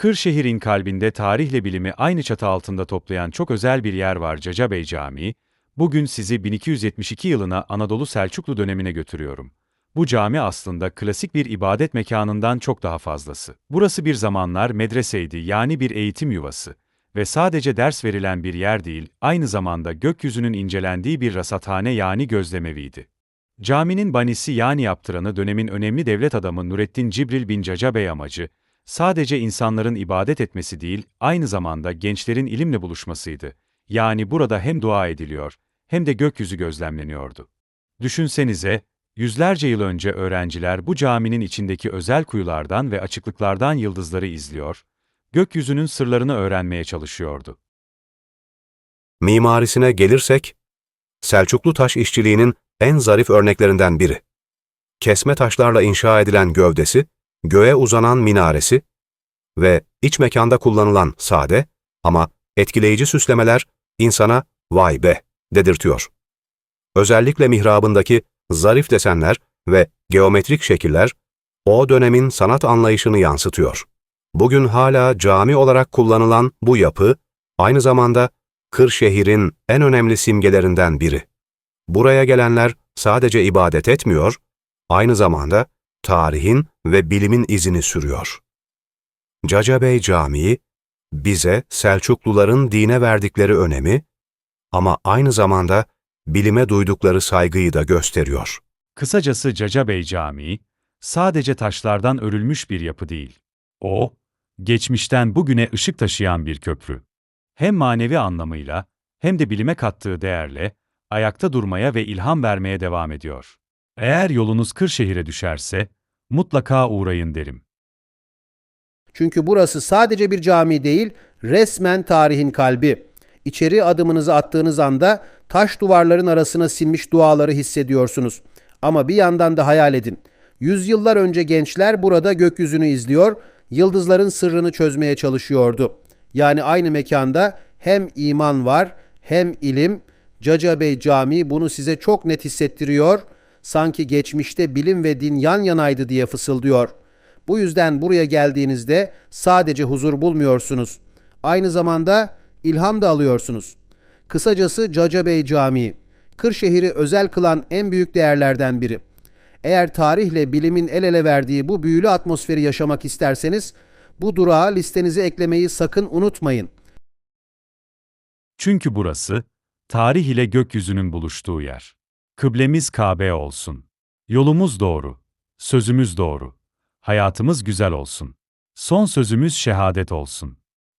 Kırşehir'in kalbinde tarihle bilimi aynı çatı altında toplayan çok özel bir yer var Caca Bey Camii. Bugün sizi 1272 yılına Anadolu Selçuklu dönemine götürüyorum. Bu cami aslında klasik bir ibadet mekanından çok daha fazlası. Burası bir zamanlar medreseydi yani bir eğitim yuvası. Ve sadece ders verilen bir yer değil, aynı zamanda gökyüzünün incelendiği bir rasathane yani gözlemeviydi. Caminin banisi yani yaptıranı dönemin önemli devlet adamı Nurettin Cibril bin Caca Bey amacı, sadece insanların ibadet etmesi değil, aynı zamanda gençlerin ilimle buluşmasıydı. Yani burada hem dua ediliyor, hem de gökyüzü gözlemleniyordu. Düşünsenize, yüzlerce yıl önce öğrenciler bu caminin içindeki özel kuyulardan ve açıklıklardan yıldızları izliyor, gökyüzünün sırlarını öğrenmeye çalışıyordu. Mimarisine gelirsek, Selçuklu taş işçiliğinin en zarif örneklerinden biri. Kesme taşlarla inşa edilen gövdesi, göğe uzanan minaresi ve iç mekanda kullanılan sade ama etkileyici süslemeler insana vay be dedirtiyor. Özellikle mihrabındaki zarif desenler ve geometrik şekiller o dönemin sanat anlayışını yansıtıyor. Bugün hala cami olarak kullanılan bu yapı aynı zamanda Kırşehir'in en önemli simgelerinden biri. Buraya gelenler sadece ibadet etmiyor, aynı zamanda tarihin ve bilimin izini sürüyor. Cacabey Camii, bize Selçukluların dine verdikleri önemi ama aynı zamanda bilime duydukları saygıyı da gösteriyor. Kısacası Caca Bey Camii, sadece taşlardan örülmüş bir yapı değil. O, geçmişten bugüne ışık taşıyan bir köprü. Hem manevi anlamıyla, hem de bilime kattığı değerle, ayakta durmaya ve ilham vermeye devam ediyor. Eğer yolunuz Kırşehir'e düşerse, mutlaka uğrayın derim. Çünkü burası sadece bir cami değil, resmen tarihin kalbi. İçeri adımınızı attığınız anda taş duvarların arasına sinmiş duaları hissediyorsunuz. Ama bir yandan da hayal edin. Yüzyıllar önce gençler burada gökyüzünü izliyor, yıldızların sırrını çözmeye çalışıyordu. Yani aynı mekanda hem iman var, hem ilim. Caca Bey Camii bunu size çok net hissettiriyor. Sanki geçmişte bilim ve din yan yanaydı diye fısıldıyor. Bu yüzden buraya geldiğinizde sadece huzur bulmuyorsunuz. Aynı zamanda ilham da alıyorsunuz. Kısacası Caca Bey Camii, Kırşehir'i özel kılan en büyük değerlerden biri. Eğer tarihle bilimin el ele verdiği bu büyülü atmosferi yaşamak isterseniz bu durağı listenize eklemeyi sakın unutmayın. Çünkü burası, tarih ile gökyüzünün buluştuğu yer. Kıblemiz Kabe olsun. Yolumuz doğru. Sözümüz doğru. Hayatımız güzel olsun. Son sözümüz şehadet olsun.